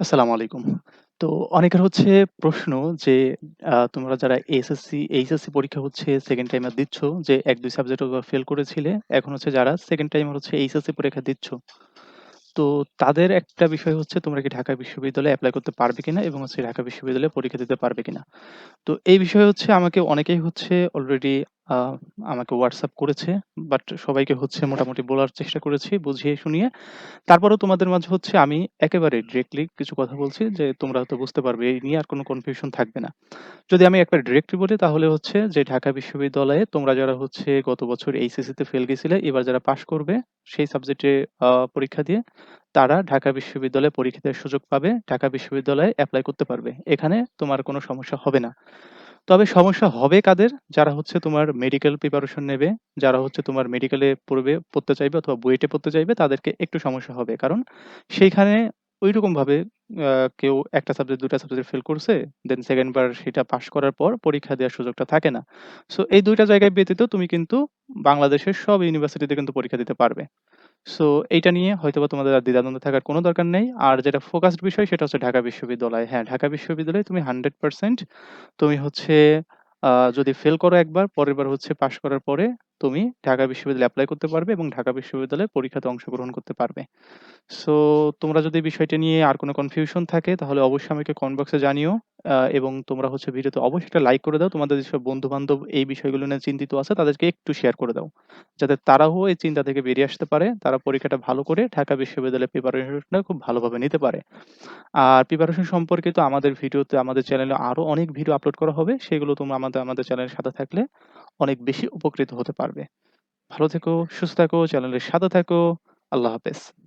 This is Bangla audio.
আসসালামু আলাইকুম। তো অনেকের হচ্ছে প্রশ্ন যে তোমরা যারা এসএসসি, এইচএসসি পরীক্ষা হচ্ছে 2nd টাইমার দিচ্ছ যে ১-২ সাবজেক্ট ফেল করেছিলে। এখন হচ্ছে যারা 2nd টাইমার হচ্ছে এইচএসসি পরীক্ষা দিচ্ছ। তো তাদের একটা বিষয় হচ্ছে তোমরা কি ঢাকা বিশ্ববিদ্যালয়ে এপ্লাই করতে পারবে কিনা এবং হচ্ছে ঢাকা বিশ্ববিদ্যালয়ে পরীক্ষা দিতে পারবে কিনা? তো এই বিষয়ে হচ্ছে আমাকে অনেকেই হচ্ছে অলরেডি আমাকে WhatsApp করেছে। বাট সবাইকে হচ্ছে মোটামুটি বলার চেষ্টা করেছি বুঝিয়ে শুনিয়ে। তারপরেও তোমাদের মাঝে হচ্ছে আমি একেবারে ডিরেক্টলি কিছু কথা বলছি যে তোমরা হয়তো বুঝতে পারবে। এই নিয়ে আর কোনো কনফিউশন থাকবে না। যদি আমি একবার ডিরেক্টলি বলি তাহলে হচ্ছে যে ঢাকা বিশ্ববিদ্যালয়ে তোমরা যারা হচ্ছে গত বছর এইচএসসি তে ফেল গেছিলে, এবার যারা পাস করবে সেই সাবজেক্টে পরীক্ষা দিয়ে তারা ঢাকা বিশ্ববিদ্যালয়ে পরীক্ষা দেওয়ার সুযোগ পাবে। ঢাকা বিশ্ববিদ্যালয়ে এপ্লাই করতে পারবে। এখানে তোমার কোনো সমস্যা হবে না। তবে সমস্যা হবে কাদের? যারা হচ্ছে তোমার মেডিকেল প্রিপারেশন নেবে, যারা হচ্ছে তোমার মেডিকেলে পড়বে পড়তে চাইবে অথবা বুয়েটে পড়তে চাইবে তাদেরকে একটু সমস্যা হবে। কারণ সেইখানে ঐরকমভাবে আ কেউ একটা সাবজেক্ট ২ সাবজেক্ট ফেল করছে, দেন 2nd বার সেটা পাস করার পর পরীক্ষা দেওয়ার সুযোগটা থাকে না। সো এই দুইটা জায়গায় ব্যতীত তুমি কিন্তু বাংলাদেশের সব ইউনিভার্সিটিতে কিন্তু পরীক্ষা দিতে পারবে। সো এইটা নিয়ে হয়তোবা তোমাদের আর দ্বিধাদ্বন্দ্ব থাকার কোনো দরকার নেই। আর যেটা ফোকাসড বিষয় সেটা হচ্ছে ঢাকা বিশ্ববিদ্যালয়। হ্যাঁ, ঢাকা বিশ্ববিদ্যালয়ে তুমি 100% তুমি হচ্ছে আহ, যদি ফেল করো একবার, পরের বার হচ্ছে পাশ করার পরে তুমি ঢাকা বিশ্ববিদ্যালয়ে এপ্লাই করতে পারবে এবং ঢাকা বিশ্ববিদ্যালয়ে পরীক্ষাতে অংশগ্রহণ করতে পারবে। সো তোমরা যদি বিষয়টা নিয়ে আর কোনো কনফিউশন থাকে, তাহলে অবশ্যই আমাকে কমেন্ট বক্সে জানিও। এবং তোমরা হচ্ছে ভিডিওতে অবশ্যই একটা লাইক করে দাও। তোমাদের যেসব বন্ধু-বান্ধব এই বিষয়গুলো নিয়ে চিন্তিত আছে, তাদেরকে একটু শেয়ার করে দাও। যাতে তারাও এই চিন্তা থেকে বেরিয়ে আসতে পারে। তারা পরীক্ষাটা ভালো করে ঢাকা বিশ্ববিদ্যালয়ে প্রিপারেশনটা খুব ভালোভাবে নিতে পারে। আর প্রিপারেশন সম্পর্কিত আমাদের ভিডিওতে, আমাদের চ্যানেলে আরও অনেক ভিডিও আপলোড করা হবে। সেগুলো তোমরা আমাদের আমাদের চ্যানেলের সাথে থাকলে অনেক বেশি উপকৃত হতে পারবে। ভালো থেকো, সুস্থ থাকো, চ্যানেলের সাথে থাকো। আল্লাহ হাফেজ।